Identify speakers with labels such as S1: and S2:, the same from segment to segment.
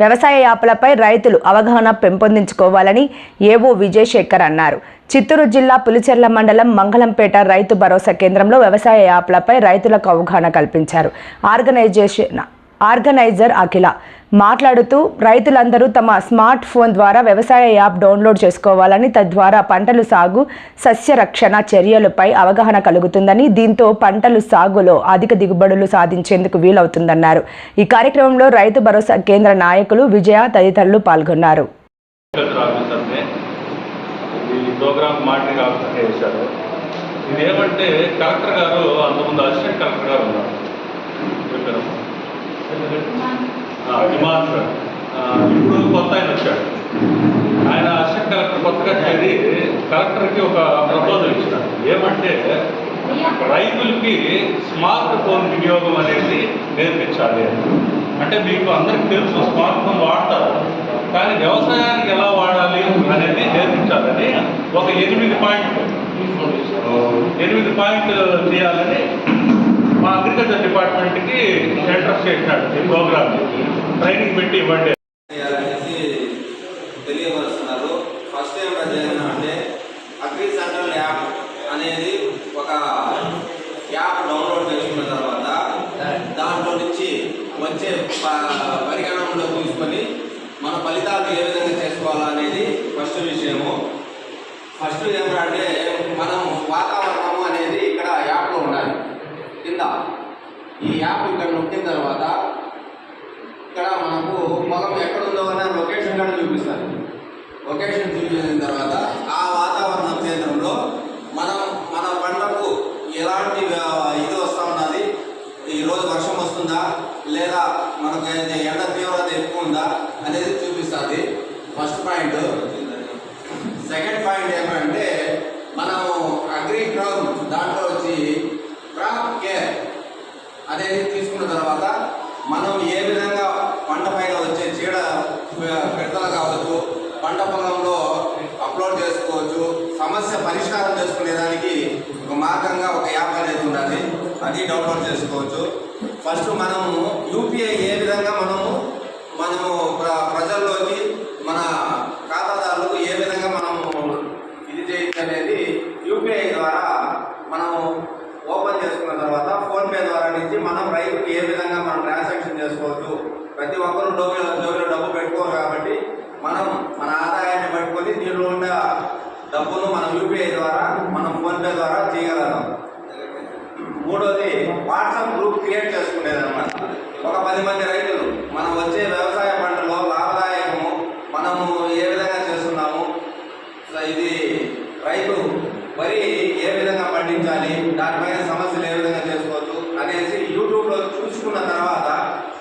S1: వ్యవసాయ యాప్లపై రైతులు అవగాహన పెంపొందించుకోవాలని ఏవో విజయశేఖర్ అన్నారు. చిత్తూరు జిల్లా పులిచెర్ల మండలం మంగళంపేట రైతు భరోసా కేంద్రంలో వ్యవసాయ యాప్లపై రైతులకు అవగాహన కల్పించారు. Organization organizer Akhila. మాట్లాడుతూ రైతులందరూ తమ స్మార్ట్ ఫోన్ ద్వారా వ్యవసాయ యాప్ డౌన్లోడ్ చేసుకోవాలని తద్వారా పంటలు సాగు సస్యరక్షణ చర్యలపై అవగాహన కలుగుతుందని దీంతో పంటలు సాగులో అధిక దిగుబడులు సాధించేందుకు వీలవుతుందన్నారు. ఈ కార్యక్రమంలో రైతు భరోసా కేంద్ర నాయకులు విజయ తదితరులు పాల్గొన్నారు.
S2: ఇది ఏమంటే కలెక్టర్ గారు అంతకుముందు అసిస్టెంట్ కలెక్టర్ గారు ఉన్నారు. హిమాన్ సార్ ఇప్పుడు కొత్త ఆయన వచ్చాడు. ఆయన అసిస్టెంట్ కలెక్టర్ కొత్తగా చేరి కలెక్టర్కి ఒక ప్రపోజల్ ఇచ్చినారు ఏమంటే రైతులకి స్మార్ట్ ఫోన్ వినియోగం అనేది నేర్పించాలి అని. అంటే మీకు అందరికి తెలుసు స్మార్ట్ ఫోన్ వాడతారు. కానీ వ్యవసాయానికి ఎలా వాడాలి అనేది నేర్పించాలని ఒక ఎనిమిది పాయింట్ ఎనిమిది పాయింట్ చేయాలని మా అగ్రికల్చర్ డిపార్ట్మెంట్కి సెంటర్ చేసినాడు ఈ ప్రోగ్రామ్ ట్రైనింగ్ పెట్టి ఇవ్వండి.
S3: చేయాలనేసి తెలియపరుస్తున్నారు. ఫస్ట్ ఏం అంటే అగ్రి సెంట్రల్ యాప్ అనేది ఒక యాప్ డౌన్లోడ్ చేసుకున్న తర్వాత దాంట్లో నుంచి వచ్చే పరిగణంలో పరిగణనలో తీసుకొని మన ఫలితాలు ఏ విధంగా చేసుకోవాలనేది ఫస్ట్ విషయము. ఫస్ట్ ఏమంటే మనం వాతావరణము అనేది ఇక్కడ యాప్లో ఉండాలి. కింద. ఈ యాప్ ఇక్కడ నొక్కిన తర్వాత ఇక్కడ మనకు పొలం ఎక్కడుందో అనే లొకేషన్ కూడా చూపిస్తారు. లొకేషన్ చూపించిన తర్వాత ఆ వాతావరణ కేంద్రంలో మనం మన పంటకు ఎలాంటి ఇది వస్తూ ఉన్నది ఈరోజు వర్షం వస్తుందా? లేదా మనకు ఎండ తీవ్రత ఎక్కువ ఉందా? అనేది చూపిస్తుంది. ఫస్ట్ పాయింట్ సెకండ్ పాయింట్ ఏమంటే మనం అగ్రి క్రాప్ దాంట్లో వచ్చి క్రాప్ కేర్ అనేది తీసుకున్న తర్వాత మనం ఏ విధంగా పంట పైన వచ్చే చీడ పెడతలు కావచ్చు పంట పొలంలో అప్లోడ్ చేసుకోవచ్చు. సమస్య పరిష్కారం చేసుకునేదానికి ఒక మార్గంగా ఒక యాప్ అనేది ఉండాలి. అది డౌన్లోడ్ చేసుకోవచ్చు. ఫస్ట్ మనము యూపీఐ ఏ విధంగా మనము మనము ప్ర- ప్రజల్లోకి మన ఖాతాదారులకు ఏ విధంగా మనము ఇది చేయొచ్చు అనేది యూపీఐ ద్వారా మనము ఓపెన్ చేసుకున్న తర్వాత ఫోన్పే ద్వారా నుంచి మనం రైతుకి ఏ విధంగా మనం ట్రాన్సాక్షన్ చేసుకోవచ్చు ప్రతి ఒక్కరు డబ్బులు జోబిలో డబ్బు పెట్టుకోరు కాబట్టి మనం మన ఆదాయాన్ని పట్టుకొని దీనిలో ఉన్న డబ్బును మనం యూపీఐ ద్వారా మనం ఫోన్పే ద్వారా చేయగలుగుతాం మూడోది వాట్సాప్ గ్రూప్ క్రియేట్ చేసుకునేది అనమాట ఒక పది మంది రైతులు మనం వచ్చే వ్యవసాయ పంటలో లాభదాయకము మనము ఏ విధంగా చేస్తున్నాము సో ఇది రైతు వరి ఏ విధంగా పండించాలి దానిపైన సమస్యలు ఏ విధంగా చేసుకోవచ్చు అనేసి యూట్యూబ్లో చూసుకున్న తర్వాత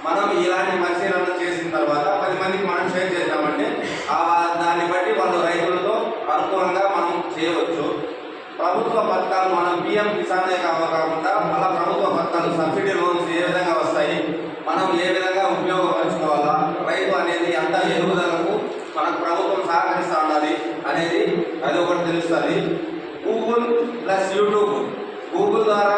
S3: మనం ఇలాంటి పరిశీలన చేసిన తర్వాత పది మందికి మనం షేర్ చేద్దామంటే ఆ దాన్ని బట్టి వాళ్ళు రైతులతో అనుకూలంగా మనం చేయవచ్చు. ప్రభుత్వ పథకాలు మనం పిఎం కిసానే కాకుండా మన ప్రభుత్వ పథకాలు సబ్సిడీ లోన్స్ ఏ విధంగా వస్తాయి మనం ఏ విధంగా ఉపయోగపరచుకోవాలా రైతు అనేది అంత ఎదుగుదలకు మనకు ప్రభుత్వం సహకరిస్తా ఉన్నది అనేది అది ఒకటి తెలుస్తుంది. Google plus YouTube. గూగుల్ ద్వారా